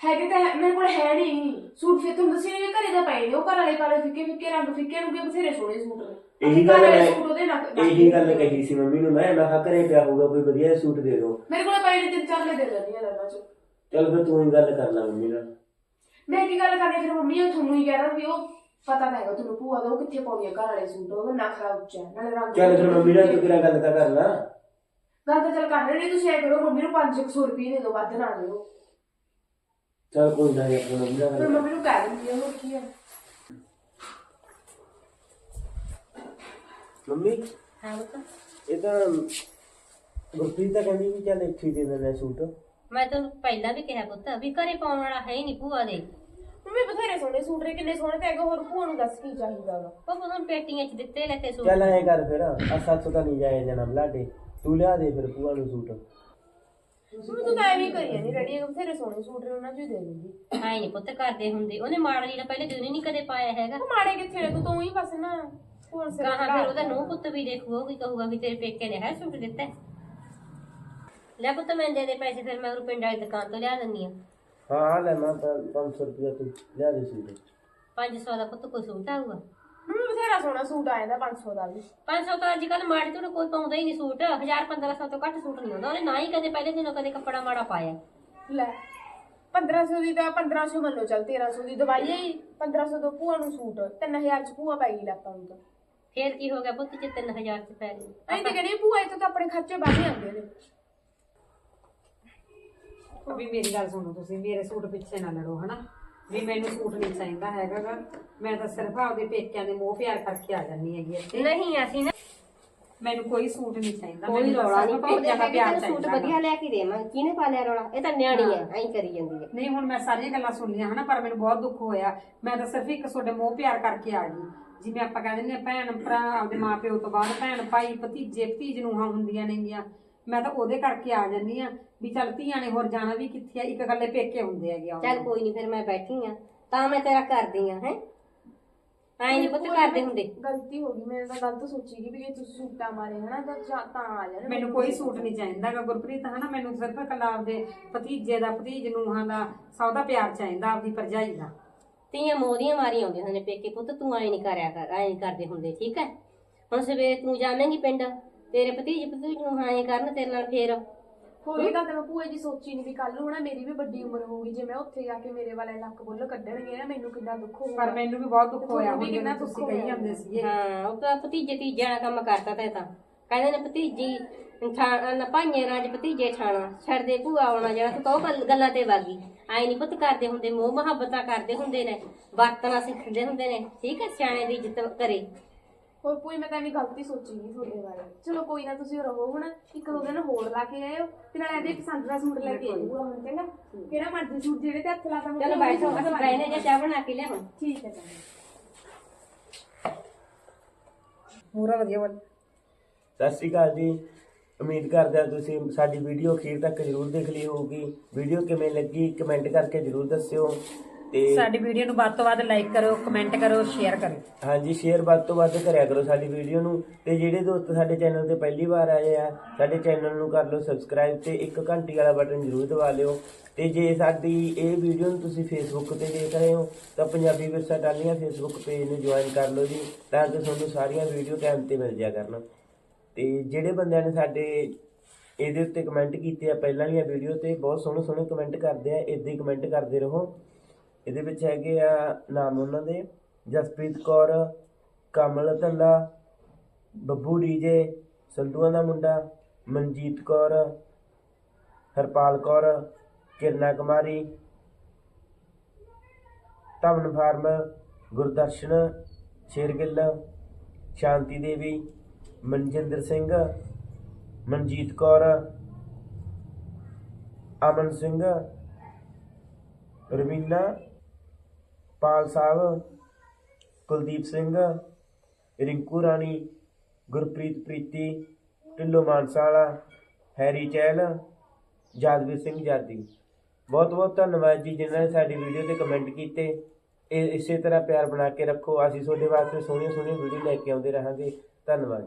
ਹੈਗੇ ਤਾਂ ਹੈ- ਮੇਰੇ ਕੋਲ ਹੈ ਨਹੀਂ ਸੂਟ ਫਿਰ ਤੁਹਾਨੂੰ ਦੱਸੀ ਨਹੀਂ ਘਰੇ ਦਾ ਪਏ ਨੇ। ਉਹ ਘਰ ਵਾਲੇ ਕਾਲੇ ਫਿੱਕੇ ਫਿੱਕੇ ਰੰਗ ਫਿੱਕੇ ਨੂੰ ਬਥੇਰੇ ਸੋਹਣੇ ਸੂਟ ਨੇ। ਇਹੀ ਘਰ ਗੱਲ ਵਾਲੇ ਮੈਂ ਸੂਟ ਉਹਦੇ ਨਾਲ ਇਹੀ ਗੱਲ ਕਹੀ ਸੀ ਮੰਮੀ ਨੂੰ ਮੈਂ ਮੈਂ ਕਿਹਾ ਘਰੇ ਪਿਆ ਹੋਊਗਾ ਕੋਈ ਵਧੀਆ ਜਿਹਾ ਸੂਟ ਦੇ ਦਿਓ। ਮੇਰੇ ਕੋਲ ਪਏ ਨੇ ਤਿੰਨ ਚਾਰ ਮੈਂ ਦੇ ਦਿੰਦੀ ਆ ਲੰਮਾ ਚ। ਚੱਲ ਫਿਰ ਤੂੰ ਹੀ ਗੱਲ ਕਰ ਲੈ ਮੰਮੀ ਨਾਲ। ਮੈਂ ਕੀ ਗੱਲ ਕਰਨੀ ਫਿਰ ਮੰਮੀ ਉਹ ਤੁਹਾਨੂੰ ਹੀ ਕਹਿ ਵੀ ਉਹ ਪਤਾ ਤਾਂ ਹੈਗਾ ਤੁਹਾਨੂੰ ਭੂਆ ਦਾ ਉਹ ਕਿੱਥੇ ਪਾਉਂਦੀ ਆ ਘਰ ਵਾਲੇ ਸੂਟ ਉਹਦਾ ਨਖਰਾ ਉੱਚਾ ਹੈ, ਨਾਲੇ ਰੰਗ ਚੱਲ ਫਿਰ ਮੰਮੀ ਨਾਲ ਤੂੰ ਕਿਹੜਾ ਗੱਲ ਤਾਂ ਕਰ ਲਾ। ਗੱਲ ਤਾਂ ਚੱਲ ਕਰ ਰਹੇ ਤੁਸੀਂ ਐ ਕਰੋ ਮੰਮੀ ਨੂੰ 500 ਰੁਪਏ ਦੇ ਦਿਓ ਵੱਧ ਨਾ ਦਿਓ। ਚੱਲ ਕੋਈ ਨਾ ਯਾਰ ਮੰਮੀ ਨੂੰ ਕਹਿ ਦਿੰਦੀ ਆ ਹੋਰ ਕੀ ਆ? ਮੰਮੀ? ਹਾਂ ਪੁੱਤ। ਇਹ ਤਾਂ ਗੁਰਪ੍ਰੀਤ ਤਾਂ ਕਹਿੰਦੀ ਵੀ ਚੱਲ ਇੱਥੇ ਹੀ ਦੇ ਦਿੰਦੇ ਆ ਸੂਟ। ਮੈਂ ਤੈਨੂੰ ਪਹਿਲਾਂ ਵੀ ਕਿਹਾ ਪੁੱਤ ਵੀ ਘਰੇ ਪਾਉਣ ਵਾਲਾ ਹੈ ਹੀ ਨਹੀਂ ਭੂਆ ਦੇ। ਮੰਮੀ ਬਥੇਰੇ ਸੋਹਣੇ ਸੂਟ ਨੇ ਕਿੰਨੇ ਸੋਹਣੇ ਤੇ ਹੈਗੇ ਹੋਰ ਭੂਆ ਨੂੰ ਦੱਸ ਕੀ ਚਾਹੀਦਾ ਵਾ? ਉਹ ਉਹਨਾਂ ਪੇਟੀਆਂ 'ਚ ਦਿੱਤੇ ਲੈ ਕੇ ਸੂਟ। ਚੱਲ ਐਂ ਕਰ ਫਿਰ ਆ ਸੱਤ ਤਾਂ ਨਹੀਂ ਜਾਏ ਜਨਮ ਲਾਡੇ। ਤੂੰ ਲਿਆ ਦੇ ਫਿਰ ਭੂਆ ਨੂੰ ਸੂਟ। ਤੂੰ ਤਾਂ ਐਵੇਂ ਕਰੀ ਜਾਂਦੀ ਰੈਡੀ ਬਥੇਰੇ ਸੋਹਣੇ ਸੂਟ ਨੇ ਉਹਨਾਂ ਚ ਹੀ ਦੇ ਦਿੰਦੀ। ਐ ਨਹੀਂ ਪੁੱਤ ਕਰਦੇ ਹੁੰਦੇ ਉਹਨੇ ਮਾੜਲੀ ਦਾ ਪਹਿਲੇ ਦਿਨ ਹੀ ਨਹੀਂ ਕਦੇ ਪਾਇਆ ਹੈਗਾ। ਉਹ ਮਾੜੇ ਕਿੱਥੇ ਨੇ ਤੂੰ ਤੂੰ ਹੀ ਬਸ ਨਾ ਹੋਰ ਸਿਰ ਕਹਾਂ ਫਿਰ ਉਹਦਾ ਨੂੰਹ ਪੁੱਤ ਵੀ ਦੇਖੂਗਾ ਉਹ ਵੀ ਕਹੂਗਾ ਵੀ ਤੇਰੇ ਪੇਕੇ ਨੇ ਹੈ ਸੂਟ ਦਿੱਤਾ। ਹੈ। ਲੈ ਪੁੱਤ ਮੈਂ ਦੇ ਦੇ ਪੈਸੇ ਫਿਰ ਮੈਂ ਉਹ ਪਿੰਡ ਵਾਲੀ ਦੁਕਾਨ ਤੋਂ ਲਿਆ ਦਿੰਦੀ ਆ ਹਾਂ ਹਾਂ ਲੈ ਮੈਂ 500 ਰੁਪਇਆ ਤੂੰ ਲਿਆ ਦੇ ਸੂਟ 500 ਦਾ ਪੁੱਤ ਕੋਈ ਸੂਟ ਆਊਗਾ? ਮੰਮੀ ਬਥੇਰਾ ਸੋਹਣਾ ਸੂਟ ਆ ਜਾਂਦਾ 500 ਦਾ ਵੀ। 500 ਤਾਂ ਅੱਜ ਕੱਲ ਮਾੜੀ ਤੋਂ ਕੋਈ ਪਾਉਂਦਾ ਹੀ ਨਹੀਂ ਸੂਟ। 1000 1500 ਤੋਂ ਘੱਟ ਸੂਟ ਨਹੀਂ ਹੁੰਦਾ ਉਹਨੇ ਨਾ ਹੀ ਕਦੇ ਪਹਿਲੇ ਦਿਨੋਂ ਕਦੇ ਕੱਪੜਾ ਮਾੜਾ ਪਾਇਆ। ਲੈ 1500 ਦੀ ਤਾਂ 1500 ਮੰਨ ਚੱਲ 1300 ਦੀ ਦਵਾਈ ਹੈ 1500 ਤੋਂ ਭੂਆ ਨੂੰ ਸੂਟ 3000 ਚ ਭੂਆ ਪੈ ਗਈ ਲੱਤਾਂ ਨੂੰ ਤਾਂ। ਫੇਰ ਕੀ ਹੋ ਗਿਆ ਪੁੱਤ ਚ 3000 ਚ ਪੈ ਗਈ। ਅਸੀਂ ਤੇ ਕਹਿੰਦੇ ਭੂਆ ਇੱਥੇ ਤਾਂ ਆਪਣੇ ਖਰਚੇ ਵੱਧ ਜਾਂਦੇ ਨੇ। ਵੀ ਮੇਰੀ ਗੱਲ ਸੁਣੋ ਤੁਸੀਂ ਮੇਰੇ ਸੂਟ ਪਿੱਛੇ ਨਾ ਲੜੋ ਹਨਾ? ਵੀ ਮੈਨੂੰ ਸੂਟ ਨਹੀਂ ਚਾਹੀਦਾ ਹੈਗਾ ਗਾ। ਮੈਂ ਤਾਂ ਸਿਰਫ ਆਪਦੇ ਪੇਕਿਆਂ ਦੇ ਮੋਹ ਪਿਆਰ ਕਰਕੇ ਆ ਜਾਂਦੀ ਹੈਗੀ ਇੱਥੇ। ਨਹੀਂ ਅਸੀਂ ਨਾ ਮੈਨੂੰ ਕੋਈ ਸੂਟ ਨਹੀਂ ਚਾਹੀਦਾ ਕੋਈ ਮੈਨੂੰ ਰੌਲਾ ਨਹੀਂ ਸਿਰਫ ਪਾਉਂਦੇ ਪੇਕਿਆਂ ਦਾ ਹੈਗੇ ਪਿਆਰ ਤੈਨੂੰ ਸੂਟ ਚਾਹੀਦਾ ਵਧੀਆ ਲੈ ਕੇ ਦੇਵਾਂ ਕਿਹਨੇ ਪਾ ਲਿਆ ਰੌਲਾ? ਇਹ ਤਾਂ ਨਿਆਣੀ ਐ ਐਂ ਕਰੀ ਜਾਂਦੀ ਐ ਨਹੀਂ ਹੁਣ ਮੈਂ ਸਾਰੀਆਂ ਗੱਲਾਂ ਸੁਣ ਲਈਆਂ ਹਨਾ ਪਰ ਮੈਨੂੰ ਬਹੁਤ ਦੁੱਖ ਹੋਇਆ। ਮੈਂ ਤਾਂ ਸਿਰਫ ਇੱਕ ਤੁਹਾਡੇ ਮੋਹ ਪਿਆਰ ਕਰਕੇ ਆ ਗਈ। ਜਿਵੇਂ ਆਪਾਂ ਕਹਿੰਦੇ ਨੇ ਭੈਣ ਭਰਾ ਆਪਦੇ ਮਾਪਿਓ ਤੋਂ ਬਾਅਦ ਭੈਣ ਭਾਈ ਭਤੀਜੇ ਭਤੀਜ ਨੂੰ ਹੁੰਦੀਆਂ ਨੇਗੀਆਂ ਮੈਂ ਤਾਂ ਉਹਦੇ ਕਰਕੇ ਆ ਜੰਨੀ ਆ ਵੀ ਚੱਲ ਧੀਆਂ ਨੇ ਹੋਰ ਜਾਣਾ ਵੀ ਕਿੱਥੇ ਆ? ਇੱਕ ਗੱਲੇ ਪੇਕੇ ਹੁੰਦੇ ਹੈਗੇ ਆ ਚੱਲ ਕੋਈ ਨਹੀਂ ਫਿਰ ਮੈਂ ਬੈਠੀ ਆ ਤਾਂ ਮੈਂ ਤੇਰਾ ਕਰਦੀ ਆ ਹੈ? ਐਂ ਨਹੀਂ ਪੁੱਤ ਕਰਦੇ ਹੁੰਦੇ। ਗਲਤੀ ਹੋ ਗਈ ਮੈਂ ਤਾਂ ਗਲਤ ਸੋਚੀ ਗਈ ਵੀ ਜੇ ਤੁਸੀਂ ਸੂਟਾਂ ਮਾਰੇ ਹਨਾ ਤਾਂ ਜਾਂ- ਤਾਂ ਆ ਜਾਣ। ਮੈਨੂੰ ਕੋਈ ਸੂਟ ਨਹੀਂ ਚਾਹੀਦਾ ਗਾ ਗੁਰਪ੍ਰੀਤ ਹਨਾ? ਮੈਨੂੰ ਸਿਰਫ ਇਕੱਲਾ ਆਪਦੇ ਭਤੀਜੇ ਦਾ ਭਤੀਜ ਨੂੰਹਾਂ ਦਾ ਸਭ ਦਾ ਪਿਆਰ ਚਾਹੀਦਾ ਆਪਦੀ ਭਰਜਾਈ ਦਾ। ਤੀਆਂ ਮੋਦੀਆਂ ਮਾਰੀ ਆਉਂਦੀਆਂ ਹੁੰਦੇ ਨੇ ਪੇਕੇ ਪੁੱਤ ਤੂੰ ਐਂ ਨਹੀਂ ਕਰਿਆ ਕਰ ਐਂ ਨਹੀਂ ਕਰਦੇ ਹੁੰਦੇ ਠੀਕ ਹੈ ਹੁਣ ਸਵੇਰੇ ਤੂੰ ਜਾਵੇਂਗੀ ਪਿੰਡ ਤੇਰੇ ਭਤੀਜ ਭਤੀਜ ਨੂੰ ਐਂ ਕਰਨ ਤੇਰੇ ਨਾਲ ਫੇਰ ਹੋਰ ਇਹ ਗੱਲ ਤਾਂ ਮੈਂ ਭੂਆ ਜੀ ਸੋਚੀ ਨਹੀਂ ਵੀ ਕੱਲ ਨੂੰ ਨਾ ਮੇਰੀ ਵੀ ਵੱਡੀ ਉਮਰ ਹੋਊਗੀ ਜੇ ਮੈਂ ਉੱਥੇ ਜਾ ਕੇ ਮੇਰੇ ਵਾਲੇ ਲੱਕ ਬੁੱਲ ਕੱਢਣਗੇ ਨਾ ਮੈਨੂੰ ਕਿੰਨਾ ਦੁੱਖ ਹੋਊਗਾ। ਪਰ ਮੈਨੂੰ ਵੀ ਬਹੁਤ ਦੁੱਖ ਹੋਇਆ ਹੁਣ ਕਿੰਨਾ ਤੁਸੀਂ ਕਹੀ। ਜਾਂਦੇ ਸੀਗੇ। ਹਾਂ ਉਹ ਤਾਂ ਭਤੀਜੇ ਤੀਜੇ ਵਾਲਾ ਕੰਮ ਕਰਤਾ ਤੇ ਤਾਂ। ਕਹਿੰਦੇ ਨੇ ਭਤੀਜੀ ਨਾ ਭਾਈਏ ਰਾਜ ਭਤੀਜੇ ਠਾਣਾ ਛੱਡਦੇ ਭੂਆ ਆਉਣਾ ਜਿਹੜਾ ਤੂੰ ਉਹ ਗੱਲ- ਤੇ ਵਾਗੀ। ਐ ਨਹੀਂ ਪੁੱਤ ਕਰਦੇ ਹੁੰਦੇ ਮੋਹ ਮੁਹੱਬਤਾਂ ਕਰਦੇ ਹੁੰਦੇ ਨੇ ਵਰਤਣਾ ਸਿੱਖਦੇ ਹੁੰਦੇ ਨੇ ਠੀਕ ਹੈ ਸਿਆਣੇ ਦੀ ਇੱਜ਼ਤ ਕਰੇ। ਹੋਰ ਕੋਈ ਮੈਂ ਤਾਂ ਐਵੇਂ ਗਲਤੀ ਸੋਚੀ ਨਹੀਂ ਤੁਹਾਡੇ ਬਾਰੇ। ਚਲੋ ਕੋਈ ਨਾ ਤੁਸੀਂ ਰਹੋ ਹੁਣ ਇੱਕ ਦੋ ਦਿਨ ਹੋਰ ਲਾ ਕੇ ਆਇਓ ਤੇ ਨਾਲ ਇਹਦੇ ਪਸੰਦ ਦਾ ਸੂਟ ਲੈ ਕੇ ਆਇਓ ਹੁਣ ਚੰਗਾ? ਕਿਹੜਾ ਮਰਜ਼ੀ ਸੂਟ ਜਿਹੜੇ ਤੇ ਹੱਥ ਲਾਤਾ ਚਲੋ ਬੈਠੋ ਅਸੀਂ ਬੈਠੇ ਜਾਂ ਚਾਹ ਬਣਾ ਕੇ ਲਿਆਉਂ ਠੀਕ ਹੈ ਚੰਗਾ। ਪੂਰਾ ਵਧੀਆ ਬੋਲ। ਸਤਿ ਸ਼੍ਰੀ ਅਕਾਲ ਜੀ। ਉਮੀਦ ਕਰਦੇ ਹਾਂ ਤੁਸੀਂ ਸਾਡੀ ਵੀਡੀਓ ਅਖੀਰ ਤੱਕ ਜਰੂਰ ਦੇਖ ਲਈ ਹੋਊਗੀ। ਵੀਡੀਓ ਕਿਵੇਂ ਲੱਗੀ ਕਮੈਂਟ ਕਰਕੇ ਜਰੂਰ ਦੱਸਿਓ। ਤੇ ਸਾਡੀ ਵੀਡੀਓ ਨੂੰ ਵੱਧ ਤੋਂ ਵੱਧ ਲਾਈਕ ਕਰੋ ਕਮੈਂਟ ਕਰੋ ਸ਼ੇਅਰ ਕਰੋ। ਹਾਂਜੀ ਸ਼ੇਅਰ ਵੱਧ ਤੋਂ ਵੱਧ ਕਰਿਆ ਕਰੋ ਸਾਡੀ ਵੀਡੀਓ ਨੂੰ। ਤੇ ਜਿਹੜੇ ਦੋਸਤ ਸਾਡੇ ਚੈਨਲ ਤੇ ਪਹਿਲੀ ਵਾਰ ਆਏ ਆ ਸਾਡੇ ਚੈਨਲ ਨੂੰ ਕਰ ਲਓ ਸਬਸਕ੍ਰਾਈਬ ਤੇ ਇੱਕ ਘੰਟੀ ਵਾਲਾ ਬਟਨ ਜ਼ਰੂਰ ਦਬਾ ਲਿਓ। ਤੇ ਜੇ ਸਾਡੀ ਇਹ ਵੀਡੀਓ ਨੂੰ ਤੁਸੀਂ ਫੇਸਬੁੱਕ ਤੇ ਦੇਖ ਰਹੇ ਹੋ ਤਾਂ ਪੰਜਾਬੀ ਵਿਰਸਾ ਟਾਲੀਆਂ ਫੇਸਬੁੱਕ ਪੇਜ ਨੂੰ ਜੁਆਇਨ ਕਰ ਲਓ ਜੀ ਤਾਂ ਕਿ ਤੁਹਾਨੂੰ ਸਾਰੀਆਂ ਵੀਡੀਓ ਟਾਈਮ ਤੇ ਮਿਲ ਜਾਇਆ ਕਰਨ। ਤੇ ਜਿਹੜੇ ਬੰਦਿਆਂ ਨੇ ਸਾਡੇ ਇਹਦੇ ਉੱਤੇ ਕਮੈਂਟ ਕੀਤੇ ਆ ਪਹਿਲਾਂ ਵਾਲੀਆਂ ਵੀਡੀਓ ਤੇ ਬਹੁਤ ਸੋਹਣੇ ਸੋਹਣੇ ਕਮੈਂਟ ਕਰਦੇ ਆ ਇਦਾਂ ਹੀ ਕਮੈਂਟ ਕਰਦੇ ਰਹੋ। ਇਹਦੇ ਵਿੱਚ ਹੈਗੇ ਆ ਨਾਮ ਉਹਨਾਂ ਦੇ, ਜਸਪ੍ਰੀਤ ਕੌਰ, ਕਮਲ ਧੱਲਾ ਬੱਬੂ ਡੀਜੇ, ਸੰਧੂਆਂ ਦਾ ਮੁੰਡਾ, ਮਨਜੀਤ ਕੌਰ, ਹਰਪਾਲ ਕੌਰ, ਕਿਰਨਾ ਕੁਮਾਰੀ, ਧਵਨ ਫਾਰਮ, ਗੁਰਦਰਸ਼ਨ, ਸ਼ੇਰਗਿੱਲ, ਸ਼ਾਂਤੀ ਦੇਵੀ, ਮਨਜਿੰਦਰ ਸਿੰਘ, ਮਨਜੀਤ ਕੌਰ, ਅਮਨ ਸਿੰਘ, ਰਵੀਨਾ ਪਾਲ ਸਾਹਿਬ, ਕੁਲਦੀਪ ਸਿੰਘ, ਰਿੰਕੂ ਰਾਣੀ, ਗੁਰਪ੍ਰੀਤ ਪ੍ਰੀਤੀ, ਢਿੱਲੋਂ ਮਾਨਸਾ ਵਾਲਾ ਹੈਰੀ ਚਹਿਲ ਜਾਦਵੀਰ ਸਿੰਘ ਜਾਦੀ ਬਹੁਤ ਬਹੁਤ ਧੰਨਵਾਦ ਜੀ ਜਿਨ੍ਹਾਂ ਨੇ ਸਾਡੀ ਵੀਡੀਓ ਤੇ ਕਮੈਂਟ ਕੀਤੇ। ਇਹ ਇਸੇ ਤਰ੍ਹਾਂ ਪਿਆਰ ਬਣਾ ਕੇ ਰੱਖੋ। ਅਸੀਂ ਤੁਹਾਡੇ ਵਾਸਤੇ ਸੋਹਣੀਆਂ ਸੋਹਣੀਆਂ ਵੀਡੀਓ ਲੈ ਕੇ ਆਉਂਦੇ ਰਹਾਂਗੇ। ਧੰਨਵਾਦ